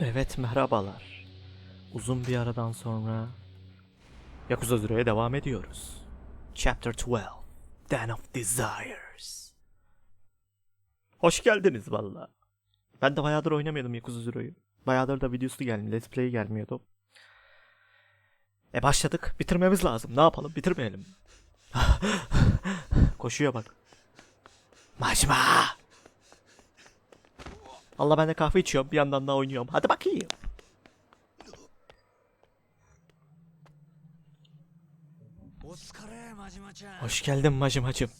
Evet merhabalar. Uzun bir aradan sonra Yakuza Zero'ya devam ediyoruz. Chapter 12 Den of Desires Hoş geldiniz valla. Ben de bayağıdır oynamıyordum Yakuza Zero'yu. Bayağıdır da videosu gelmiyor, let's play gelmiyordu. E başladık, bitirmemiz lazım. Ne yapalım, bitirmeyelim. Koşuyor bak. Majma! Allah ben de kahve içiyorum. Bir yandan daha oynuyorum. Hadi bakayım. Hoş geldin macım hacım.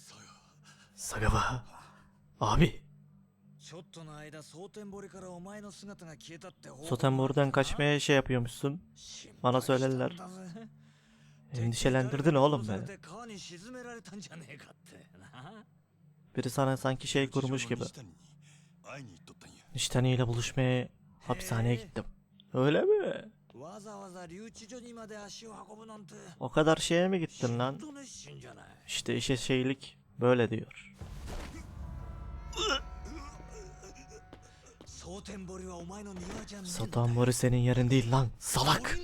Sagawa. Abi. Sotenbor'dan kaçmaya şey yapıyormuşsun. Bana söylerler. Endişelendirdin oğlum beni. Biri sana sanki şey kurmuş gibi. Niştani ile buluşmaya hapishaneye gittim. Öyle mi? O kadar şeye mi gittin lan? İşte işe şeylik böyle diyor. Sotanbori senin yerin değil lan salak.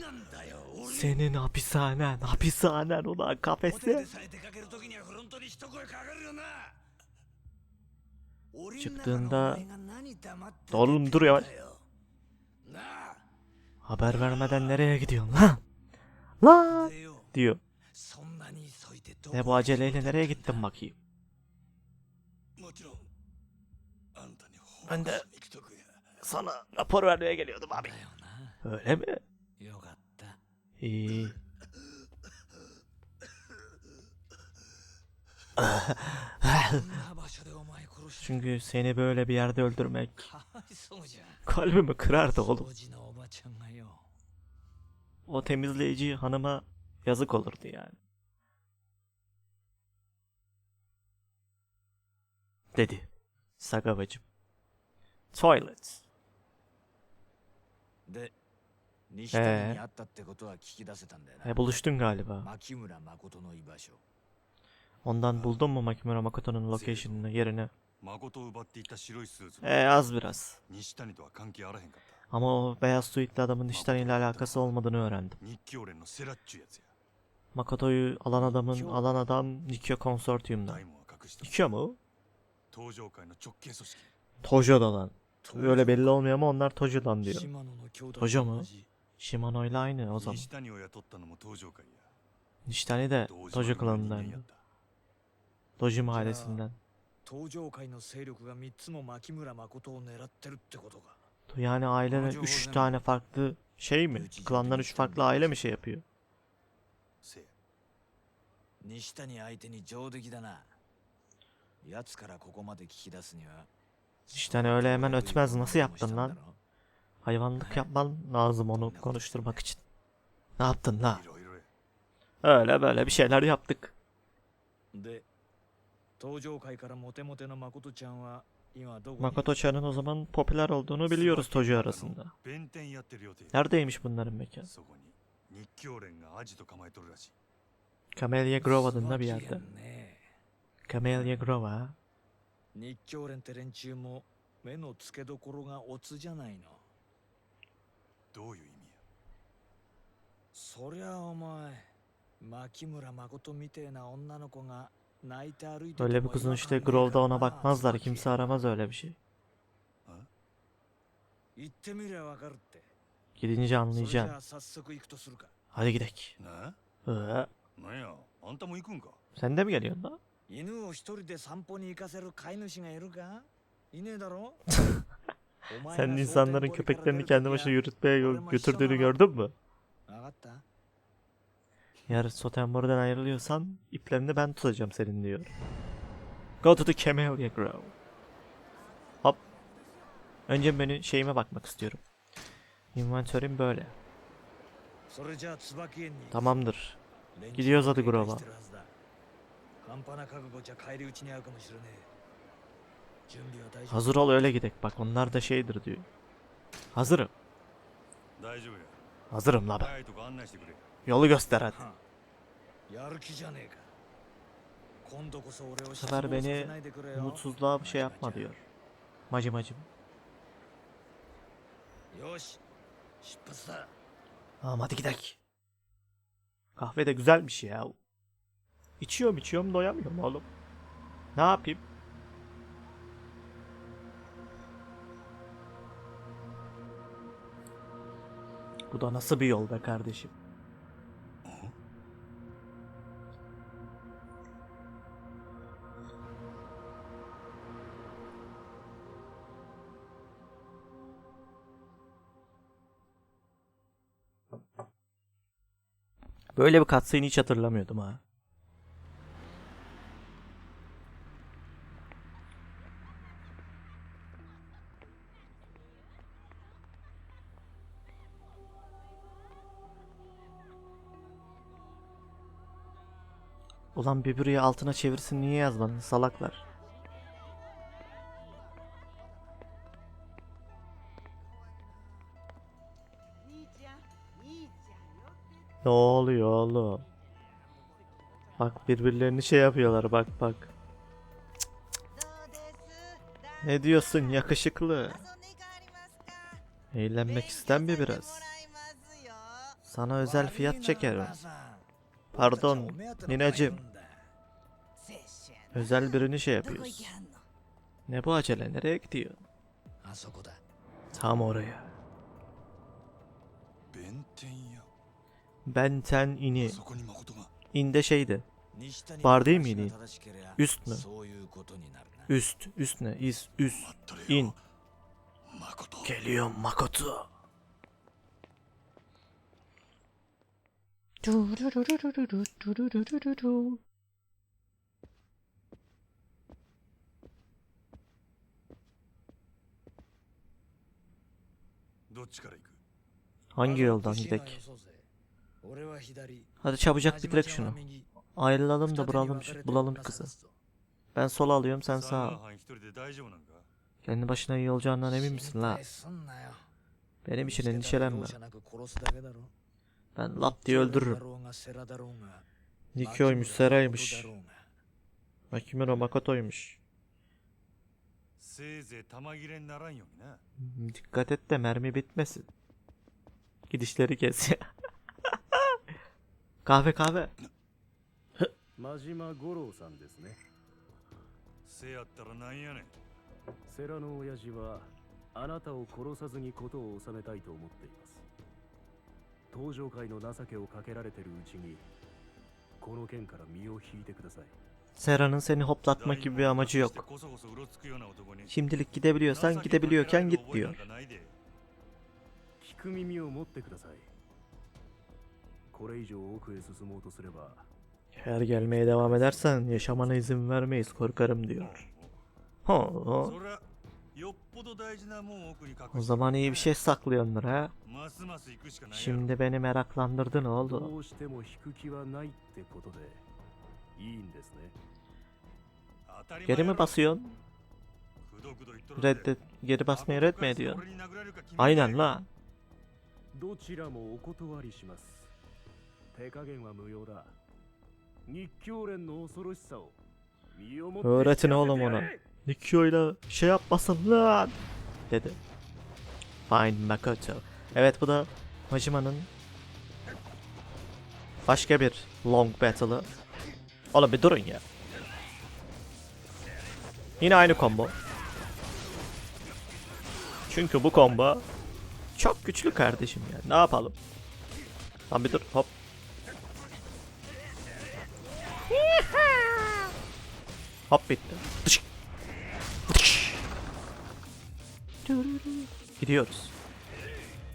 Senin hapishanen, hapishanen ulan kafesi çıktığında oğlum dur yavaş. Haber vermeden nereye gidiyorsun lan? Lan diyor. Ne bu aceleyle nereye gittin bakayım? Ben de sana rapor vermeye geliyordum abi. Öyle mi? İyi. Çünkü seni böyle bir yerde öldürmek kalbimi kırardı oğlum. O temizleyici hanıma yazık olurdu yani. Dedi. Sagavacım. Toilet. Ee, e, buluştun galiba. Ondan buldun mu Makimura Makoto'nun location'ını, yerini? 誠を奪っていた白いスーツ E az biraz. 西谷とは関係あらへんかった Ama o beyaz suitli adamın Nishitani ile alakası olmadığını öğrendim. 日記オレンのセラッチュやつや Makoto'yu alan adamın alan adam Nikyo Konsortiyum'da. 大門は隠した Nikyo mu? 登場界の直系組織 Tojo'da lan. Öyle belli olmuyor ama onlar Tojo'dan diyor. 島野の兄弟と Tojo mu? 同じ Shimano ile aynı o zaman. 西谷を雇ったのも登場界や Nishitani de 同 Tojo の人間 klanından. やった Dojima ailesinden. 東上界の勢力が3つも牧村誠を狙ってるってことか Yani ailede 3 tane farklı şey mi? Klandan 3 farklı aile mi şey yapıyor? せや西谷相手に上出来だな奴からここまで聞き出すには Nishitani öyle hemen ötmez. Nasıl yaptın lan? Hayvanlık yapman lazım onu konuşturmak için. Ne yaptın la? いろいろや Öyle böyle bir şeyler yaptık. で 登場会からモテモテのマコトちゃんは今どこマコトちゃんのお zaman popüler olduğunu biliyoruz tocu arasında. Neredeymiş bunların mekan? そこに日教連がアジト構えとるらしい。カメリアグローバーでなびやった。カメリアグローバー。日教連って連中も目の付けどころがオツじゃないの。どういう意味や？そりゃお前、牧村誠みてえな女の子が Öyle bir kızın işte Grove'da ona bakmazlar. Kimse aramaz öyle bir şey. Gidince anlayacaksın. Hadi gidek. Ee? Sen de mi geliyorsun da? Sen insanların köpeklerini kendi başına yürütmeye götürdüğünü gördün mü? Eğer Sotenboru'dan ayrılıyorsan iplerini ben tutacağım senin diyor. Go to the Camellia Grove. Hop. Önce menü şeyime bakmak istiyorum. İnventörüm böyle. Tamamdır. Gidiyoruz hadi Grove'a. Hazır ol öyle gidek bak onlar da şeydir diyor. Hazırım. Hazırım la ben. Yolu göster hadi. Bu sefer beni mutsuzluğa bir şey yapma diyor. Macı macım. Tamam hadi gidelim. Kahve de güzelmiş şey ya. İçiyorum içiyorum doyamıyorum oğlum. Ne yapayım? Bu da nasıl bir yol be kardeşim? Böyle bir cutscene hiç hatırlamıyordum ha. Ulan bir burayı altına çevirsin niye yazmadın salaklar? Ne oluyor oğlum? Bak birbirlerini şey yapıyorlar bak bak. Ne diyorsun yakışıklı? Eğlenmek ister mi biraz? Sana özel fiyat çekerim. Pardon ninacım. Özel birini şey yapıyoruz. Ne bu acele nereye gidiyor? Tam oraya. Benten ini. İnde şeydi. Bar değil miydi? Üst mü? Üst. Üst ne? İz. Üst. İn. Geliyor Makoto. Hangi yoldan gidek? Hadi çabucak bitirek şunu. Ayrılalım da bulalım, bulalım kızı. Ben sola alıyorum sen sağa. Kendi başına iyi olacağından emin misin la? Benim için endişelenme. Ben lap diye öldürürüm. Nikio'ymuş, Sera'ymış. Makimero Makoto'ymuş. Dikkat et de mermi bitmesin. Gidişleri kes ya. Kahve kahve. 真島五郎さんですね。せやったらなんやねん。世良の親父はあなたを殺さずに事を収めたいと思っています。登場界の情けをかけられてるうちにこの件から身を引いてください。Sera'nın seni hoplatma gibi bir amacı yok. Şimdilik gidebiliyorsan gidebiliyorken Eğer gelmeye devam edersen yaşamana izin vermeyiz korkarım diyor. Ho, ho. O zaman iyi bir şey saklıyordur ha. Şimdi beni meraklandırdın oğlum. Geri mi basıyorsun? Reddet, geri basmayı red mi ediyorsun? Aynen la. 手加減は無用だ日教連の恐ろしさを身をもって Öğretin 知らせて oğlum や ona. れ Nikio'yla şey yapmasın lan. Dedi. Find Makoto. Evet bu da Majima'nın başka bir long battle'ı. Oğlum bir durun ya. Yine aynı combo. Çünkü bu combo çok güçlü kardeşim ya. Ne yapalım? Lan bir dur hop. Hop bitti. Dışık. Dışık. Gidiyoruz.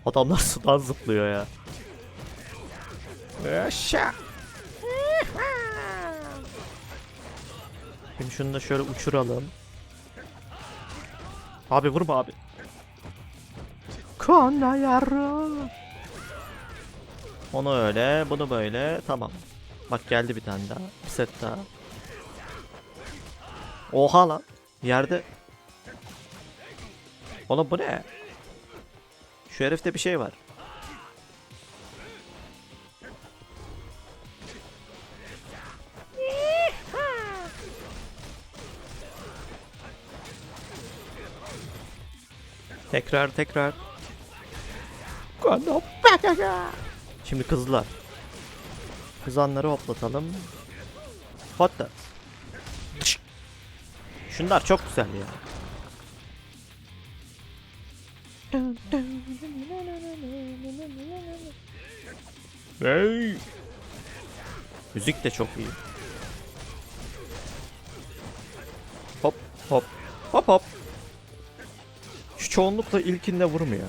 Adamlar sudan zıplıyor ya. Yaşa. Şimdi şunu da şöyle uçuralım. Abi vurma abi. Kana yarı. Onu öyle, bunu böyle. Tamam. Bak geldi bir tane daha. Bir set daha. Oha lan. Yerde. Oğlum bu ne? Şu herifte bir şey var. Tekrar tekrar. Şimdi kızlar. Kızanları hoplatalım. Hot dog. Tışk. Şunlar çok güzel ya. Hey. Müzik de çok iyi. Hop hop hop hop. Şu çoğunlukla ilkinde vurmuyor.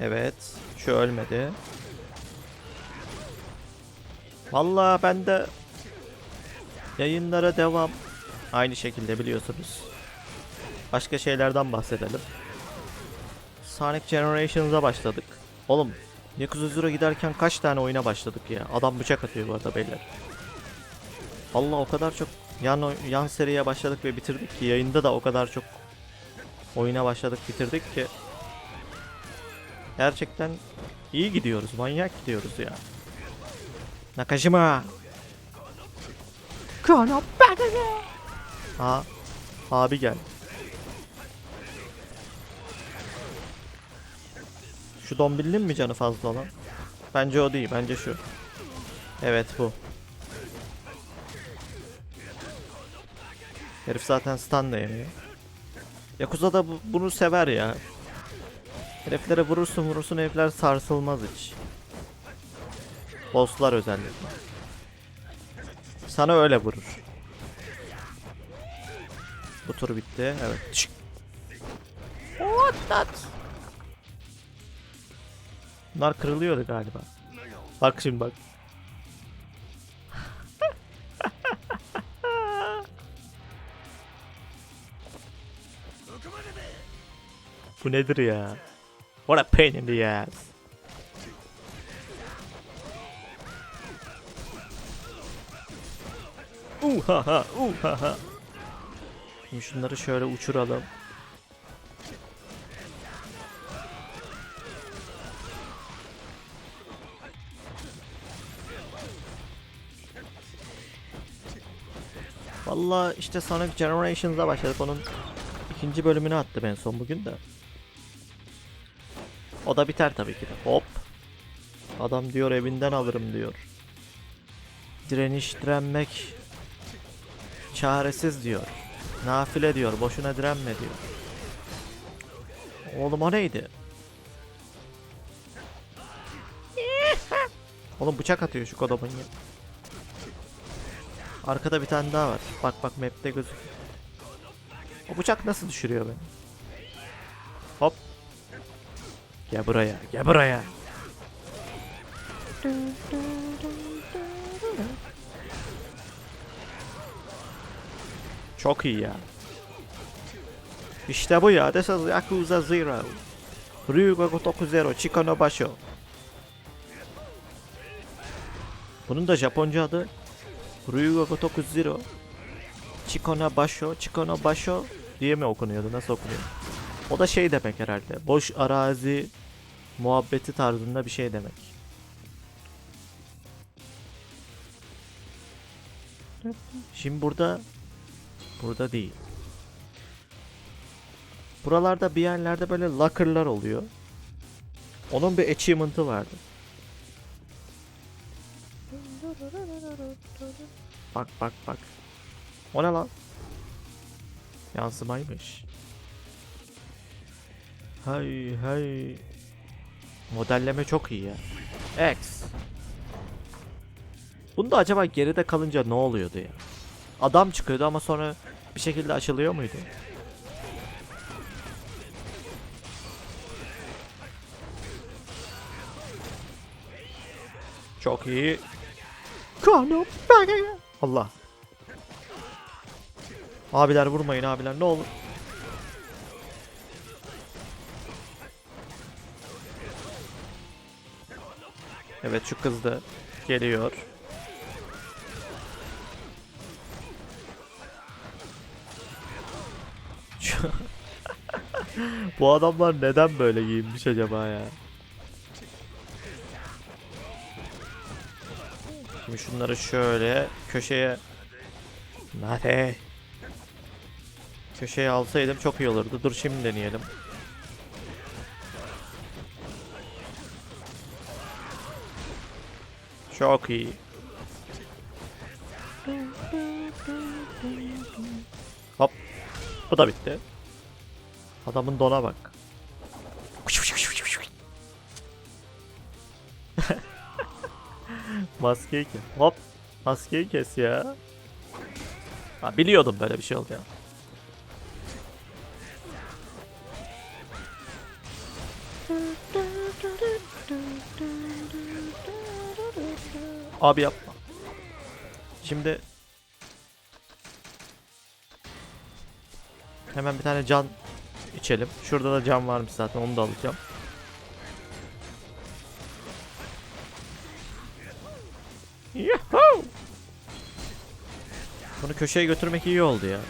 Evet. Şu ölmedi. Vallahi ben de yayınlara devam. Aynı şekilde biliyorsunuz. Başka şeylerden bahsedelim. Sonic Generations'a başladık. Oğlum Yakuza Zero giderken kaç tane oyuna başladık ya. Adam bıçak atıyor bu arada beyler. Allah o kadar çok yan, yan seriye başladık ve bitirdik ki yayında da o kadar çok oyuna başladık bitirdik ki gerçekten iyi gidiyoruz manyak gidiyoruz ya. Nakajima. Aa, abi gel. Şu dombillin mi canı fazla olan? Bence o değil, bence şu. Evet bu. Herif zaten stun da yemiyor. Yakuza da bu- bunu sever ya. Heriflere vurursun vurursun herifler sarsılmaz hiç. Bosslar özellikle. Sana öyle vurur. Bu tur bitti. Evet. Çık. What that? Bunlar kırılıyordu galiba. Bak şimdi bak. Bu nedir ya? What a pain in the ass. Uh ha ha, uh ha ha. Şimdi şunları şöyle uçuralım. Vallahi işte Sonic Generations'a başladık. Onun ikinci bölümünü attım en son bugün de. O da biter tabii ki de. Hop. Adam diyor evinden alırım diyor. Direniş direnmek çaresiz diyor. Nafile diyor. Boşuna direnme diyor. Oğlum o neydi? Oğlum bıçak atıyor şu kodomun ya. Arkada bir tane daha var. Bak bak map'te gözüküyor. O bıçak nasıl düşürüyor beni? Hop. Gel buraya, gel buraya. Çok iyi ya. İşte bu ya. This is Yakuza Zero. Ryuga Gotoku Zero. Chico no Basho. Bunun da Japonca adı Ryuga Gotoku Zero. Chico no Basho. Chico no Basho diye mi okunuyordu? Nasıl okunuyor? O da şey demek herhalde. Boş arazi muhabbeti tarzında bir şey demek. Şimdi burada burada değil. Buralarda bir yerlerde böyle locker'lar oluyor. Onun bir achievement'ı vardı. Bak bak bak. O ne lan? Yansımaymış. Hay hay. Modelleme çok iyi ya. X. Bunda acaba geride kalınca ne oluyordu ya? Adam çıkıyordu ama sonra bir şekilde açılıyor muydu? Çok iyi. Allah. Abiler vurmayın abiler ne olur. Evet şu kız da geliyor. Bu adamlar neden böyle giyinmiş acaba ya? Şimdi şunları şöyle köşeye Nerede? Köşeye alsaydım çok iyi olurdu. Dur şimdi deneyelim. Çok iyi. Hop. Bu da bitti. Adamın dona bak. Maskeyi kes. Hop. Maskeyi kes ya. Ha, biliyordum böyle bir şey olacağını. Abi yapma. Şimdi hemen bir tane can içelim. Şurada da can varmış zaten onu da alacağım. Yuhuu! Bunu köşeye götürmek iyi oldu ya.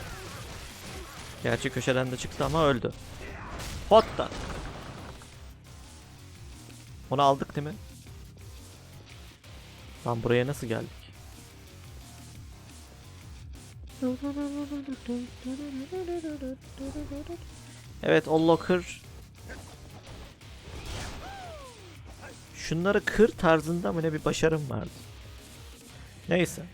Gerçi köşeden de çıktı ama öldü. Hotta. Onu aldık değil mi? Lan buraya nasıl geldik? Evet o locker Şunları kır tarzında mı ne bir başarım vardı. Neyse.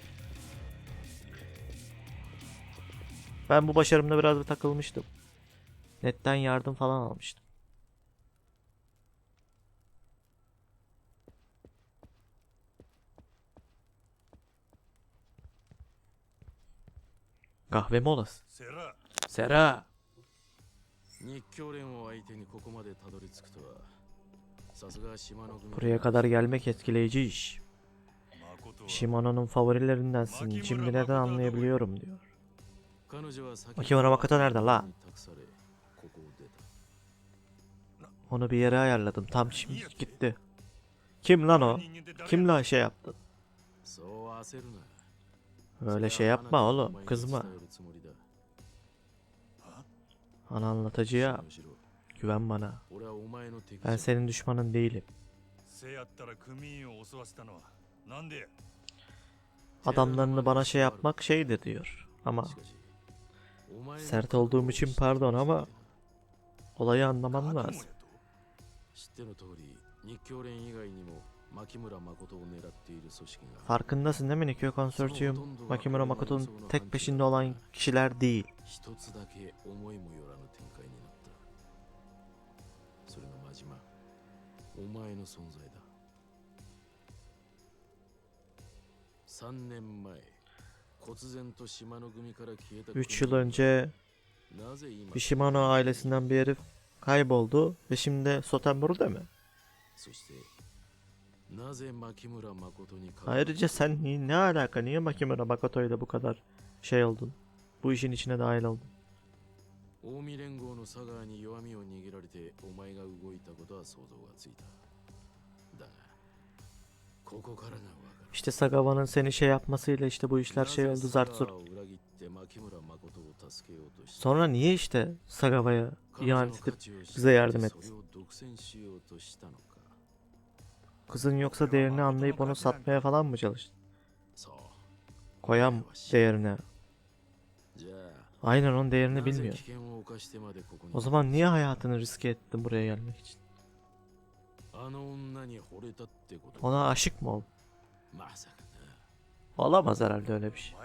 Ben bu başarımda biraz bir takılmıştım. Netten yardım falan almıştım. Kahve molası. セラ Sera. 日教連を相手にここまでたどり着くとはさすが島の組 Buraya kadar gelmek etkileyici iş. 誠は Shimano'nun favorilerindensin. Şimdi neden anlayabiliyorum diyor. 彼女は先 Makimura Makoto nerede la? に託されここを出た Onu bir yere ayarladım. Tam şimdi gitti. Kim lan o? 人間って誰 Kim lan şey yaptı? そう焦るな Öyle şey yapma oğlum. Kızma. Ana anlatıcıya güven bana. Ben senin düşmanın değilim. Adamlarını bana şey yapmak şeydi diyor. Ama sert olduğum için pardon ama olayı anlaman lazım. Farkındasın değil mi Nikyo Konsortiyum? Makimura Makoto'nun tek peşinde olan kişiler değil. Üç yıl önce bir Shimano ailesinden bir herif kayboldu ve şimdi Sotenboru'da mı? Ayrıca sen ni- ne alaka? Niye Makimura Makoto'yla bu kadar şey oldun? Bu işin içine dahil oldun. 近江連合の佐川に弱みを握られてお前が動いたことは想像がついただがここからがわかる İşte Sagawa'nın seni şey yapmasıyla işte bu işler şey oldu zart zurt. Sonra niye işte Sagawa'ya ihanet edip bize yardım etti? Kızın yoksa değerini anlayıp onu satmaya falan mı çalıştın? Koyam değerine. Aynen onun değerini bilmiyor. O zaman niye hayatını riske ettin buraya gelmek için? Ona aşık mı ol? Olamaz herhalde öyle bir şey.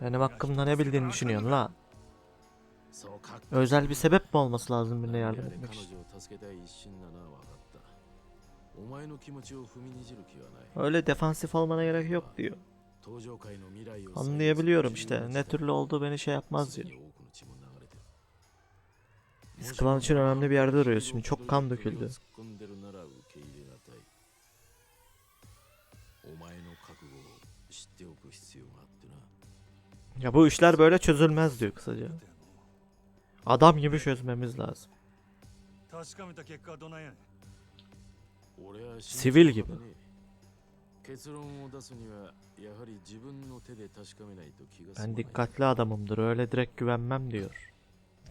Benim hakkımda ne bildiğini düşünüyorsun la? Özel bir sebep mi olması lazım birine yardım etmek için? Öyle defansif olmana gerek yok diyor. Ah, Anlayabiliyorum işte. Ne türlü olduğu beni şey yapmaz diyor. Biz klan için önemli bir yerde duruyoruz. Şimdi çok kan döküldü. Ya bu işler böyle çözülmez diyor kısaca. Adam gibi çözmemiz lazım. 確かめた結果はどないやねん俺はシビルギブ結論を出すにはやはり自分の手で確かめないと気が済ま Ben ない dikkatli adamımdır. Öyle direkt güvenmem diyor.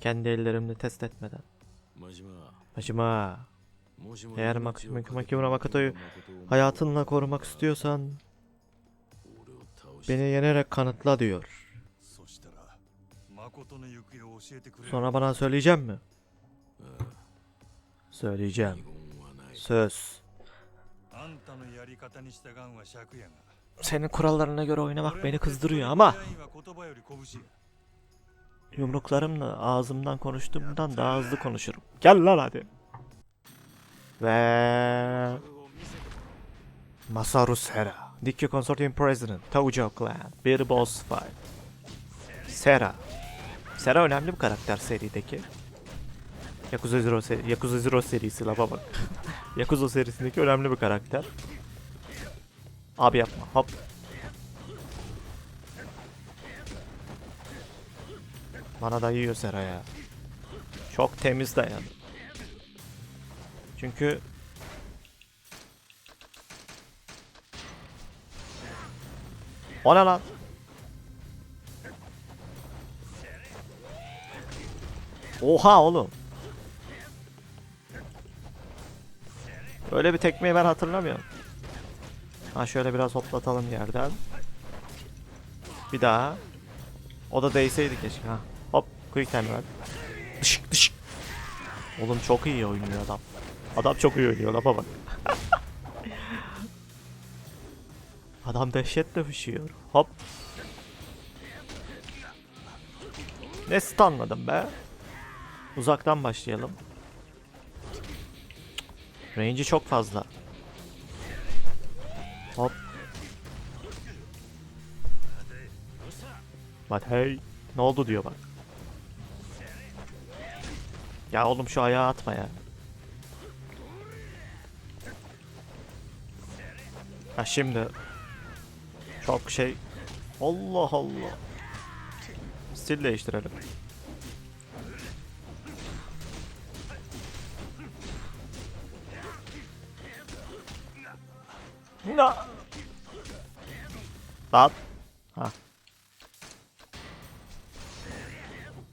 Kendi ellerimle test etmeden. 真島 Başıma Eğer Mak- Makimura Makoto'yu hayatınla korumak istiyorsan beni yenerek kanıtla diyor. そしたら誠の行方を教えてくれる Sonra bana söyleyeceğim mi? Söyleyeceğim. Söz. Senin kurallarına göre oynamak beni kızdırıyor ama yumruklarımla ağzımdan konuştuğumdan daha hızlı konuşurum. Gel lan hadi. Ve Masaru Sera, Nikkei Consortium President, Tojo Clan, bir boss fight. Sera. Sera önemli bir karakter serideki. Yakuza Zero, seri, Yakuza Zero serisi lafa bak. Yakuza serisindeki önemli bir karakter. Abi yapma. Hop. Bana da yiyor Sera ya. Çok temiz dayandı. Çünkü O ne lan? Oha oğlum. Öyle bir tekmeyi ben hatırlamıyorum. Ha şöyle biraz hoplatalım yerden. Bir daha. O da değseydi keşke ha. Hop quick time ver. Dışık dışık. Oğlum çok iyi oynuyor adam. Adam çok iyi oynuyor lafa bak. adam dehşetle fışıyor. Hop. Ne stunladım be. Uzaktan başlayalım. Range'i çok fazla. Hop. Bak hey. Ne oldu diyor bak. Ya oğlum şu ayağı atma ya. Ha şimdi. Çok şey. Allah Allah. Stil değiştirelim. Na. Lan. Ha.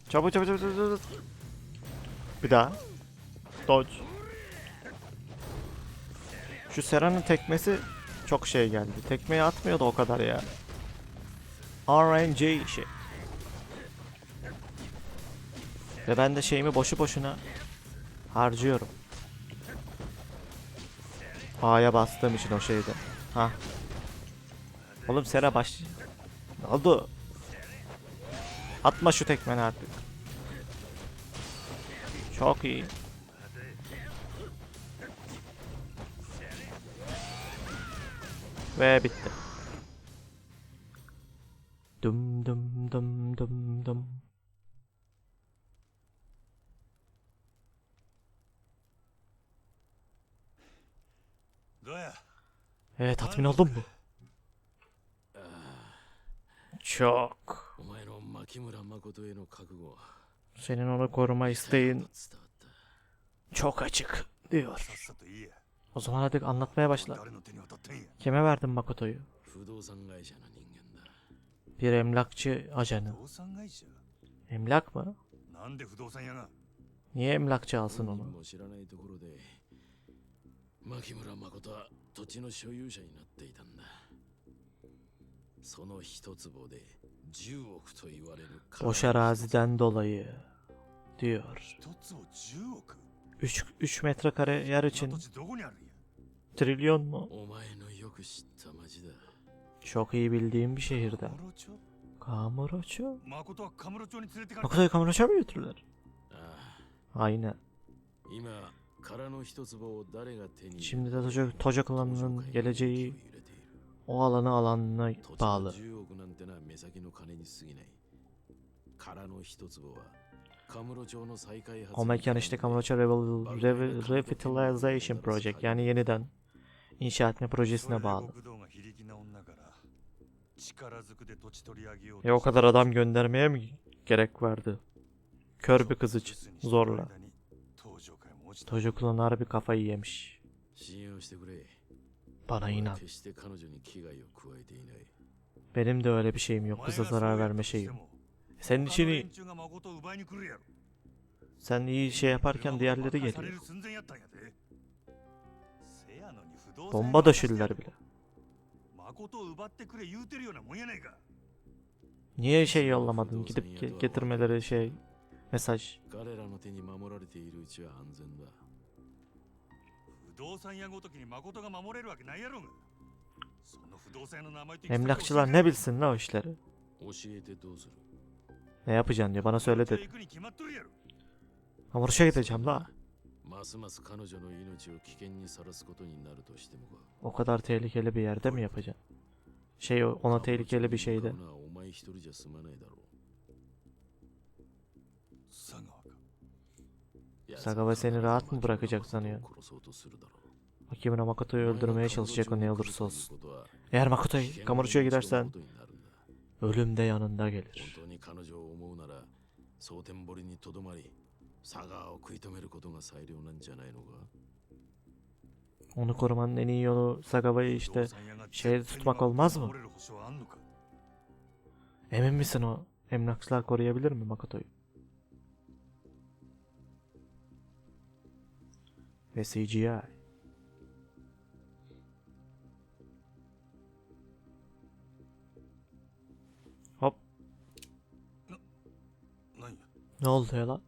Çabuk çabuk çabuk çabuk. Bir daha. Dodge. Şu Sera'nın tekmesi çok şey geldi. Tekmeyi atmıyordu o kadar ya. RNG işi. Ve ben de şeyimi boşu boşuna harcıyorum. A'ya bastığım için o şeyde. Ha. Oğlum Sera baş... Ne oldu? Atma şu tekmeni artık. Çok iyi. Ve bitti. Dum dum dum dum dum. Evet tatmin oldun mu? Çok. Senin onu koruma isteğin çok açık diyor. O zaman hadi anlatmaya başla. Kime verdin Makoto'yu? Bir emlakçı ajanı. Emlak mı? Niye emlakçı alsın onu? 牧村誠は土地の所有者になっていたんだその一坪で10億と言われる Boş araziden dolayı diyor. 一つを10億 3 3 metrekare yer そ için の土地どこにあるんや trilyon mu? お前のよく知った町だ Çok iyi bildiğim bir şehirde. カムロ町 Kamuroço? 誠はカムロ町に連れてかれた Makoto'yu Kamuroço'ya mı götürürler? ああ Aynen. 今 Şimdi de Toca, Toca klanının geleceği o alanı alanına bağlı. O mekan işte Kamurocho Revel, Revel, Revitalization Project yani yeniden inşa etme projesine bağlı. Ya e, o kadar adam göndermeye mi gerek vardı? Kör bir kız için zorla. Tojoku'nun harbi kafayı yemiş. Bana inan. Benim de öyle bir şeyim yok. Kıza zarar verme şeyim. Senin için iyi. Sen iyi şey yaparken diğerleri geliyor. Bomba döşüller bile. Niye şey yollamadın? Gidip ge getirmeleri şey mesaj. 彼らの手に守られているうちは安全だ 動産屋ごときに誠が守れるわけないやろがその不動産屋の名前と Emlakçılar ne bilsin la o işleri. 教えてどうする Ne yapacaksın diyor bana söyle dedi. 行くに決まっとるやろ Hamuruş'a gideceğim la. ますます彼女の命を危険にさらすことになるとしてもか O kadar tehlikeli bir yerde mi yapacaksın? Şey o- ona tehlikeli bir şeyde. 彼女に向かうのはお前一人じゃ済まないだろ Sagawa seni rahat mı bırakacak sanıyor? Hakimine Makoto'yu öldürmeye çalışacak o ne olursa olsun. Eğer Makoto'yu Kamurocho'ya gidersen ölüm de yanında gelir. Onu korumanın en iyi yolu Sagawa'yı işte şehirde tutmak olmaz mı? Emin misin o emlakçılar koruyabilir mi Makoto'yu? Ve CGI. Hop 何や ne oldu ya la?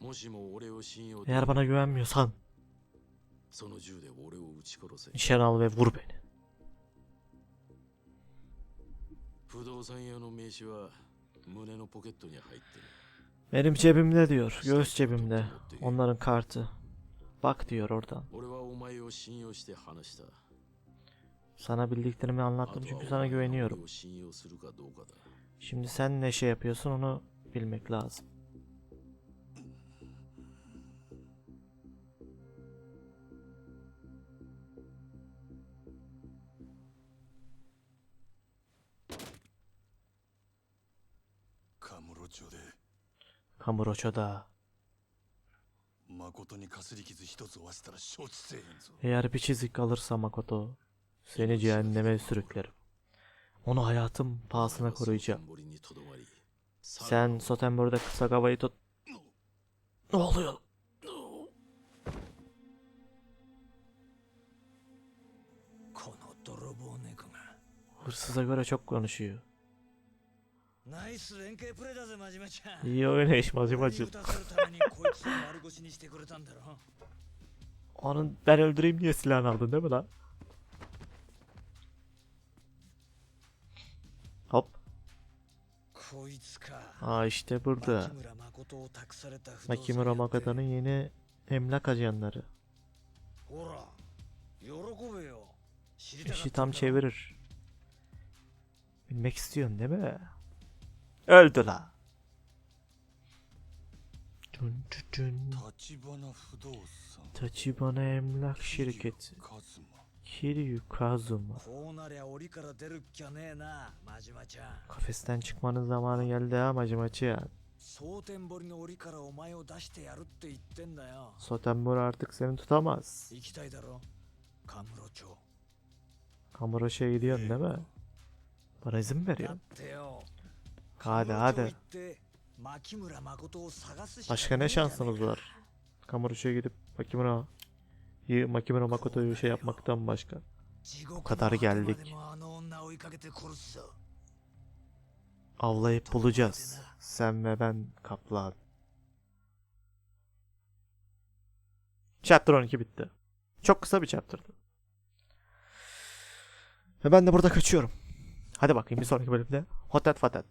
もしも俺を信用 Eğer bana güvenmiyorsan その銃で俺を撃ち殺せ nişan al ve vur beni. 不動産屋の名刺は胸のポケットに入ってる Benim cebimde diyor. Göğüs cebimde. Onların kartı. Bak diyor oradan. Sana bildiklerimi anlattım çünkü sana güveniyorum. Şimdi sen ne şey yapıyorsun onu bilmek lazım. Kamurocho'da. 誠にかすり傷一つ負わせたら承知せえへんぞ Eğer bir çizik kalırsa Makoto seni cehenneme sürüklerim. Onu hayatım pahasına koruyacağım. 蒼天堀にとどまり Sen Sotenbor'da Sagawa'yı tut... Ne oluyor? この泥棒猫が Hırsıza göre çok konuşuyor. ナイス連携プレーだぜ真島ちゃん İyi oynayış macı 俺に macı. 撃たせるためにこいつを丸腰にしてくれたんだろ Onun ben öldüreyim diye silahını aldın değil mi lan? Hop. こいつか Aa işte burada. 牧村誠を託された不動産屋って Makimura Makoto'nun yeni emlak ajanları. ほら喜べよ知りたかっ İşi た tam んだろ çevirir. Bilmek istiyorsun değil mi? Öldü la. Dün dün dün. Tachibana Emlak Şirketi. Kiryu Kazuma. Kafesten çıkmanın zamanı geldi ha Macimaçı. Sotenbori artık seni tutamaz. Kamuroşu'ya gidiyorsun değil mi? Bana izin mi veriyorsun? Hadi hadi. Başka ne şansınız var? Kamuroşu'ya gidip Makimura Makimura Makoto'yu şey yapmaktan başka. Bu kadar geldik. Avlayıp bulacağız. Sen ve ben kaplan. Chapter 12 bitti. Çok kısa bir chapter'dı. Ve ben de burada kaçıyorum. Hadi bakayım bir sonraki bölümde. Hotet fatet.